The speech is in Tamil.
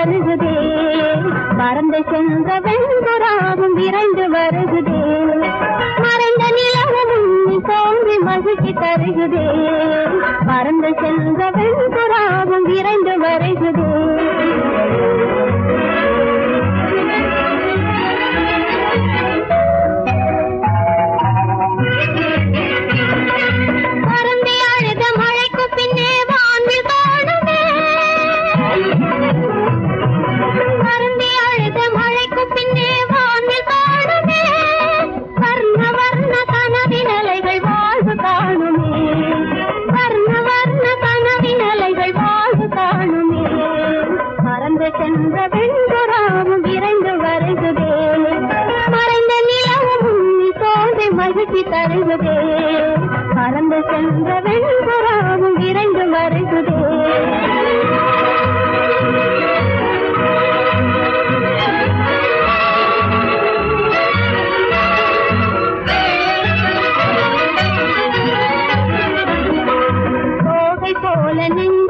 வருகுதே. தருகுதே பறந்து சென்ற வெண்புறாவும் விரைந்து வருகுதே. மறைந்த நிலவும் தோன்றி மகிழ்ச்சி தருகுதே. பறந்து சென்ற வெண்புறாவும் விரைந்து வருகுதே. பறந்து சென்ற வெண்புறாவும் இறந்து வருகுதே. மறைந்த நிலவும் தோன்றி மகிழ்ச்சி தருகுதே. பறந்து சென்ற வெண்புறாவும் இறந்து வருகுதே. கோகை போல நெஞ்சமே